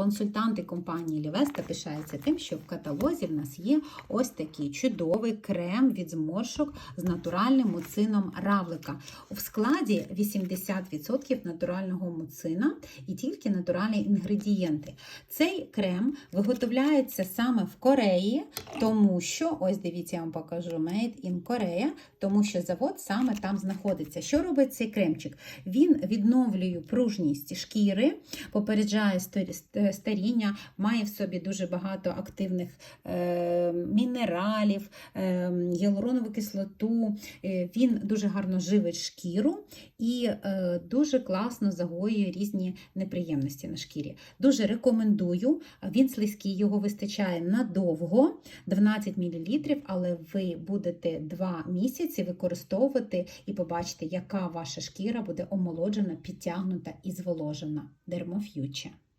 Консультанти компанії Лівеста пишаються тим, що в каталозі в нас є ось такий чудовий крем від зморшок з натуральним муцином равлика. У складі 80% натурального муцина і тільки натуральні інгредієнти. Цей крем виготовляється саме в Кореї, тому що, ось дивіться, я вам покажу Made in Korea, тому що завод саме там знаходиться. Що робить цей кремчик? Він відновлює пружність шкіри, попереджає старіння, має в собі дуже багато активних е, мінералів, е, гіалуронову кислоту. Е, він дуже гарно живить шкіру і е, дуже класно загоює різні неприємності на шкірі. Дуже рекомендую. Він слизький, його вистачає надовго, 12 мл, але ви будете 2 місяці використовувати і побачите, яка ваша шкіра буде омолоджена, підтягнута і зволожена. Dermofuture.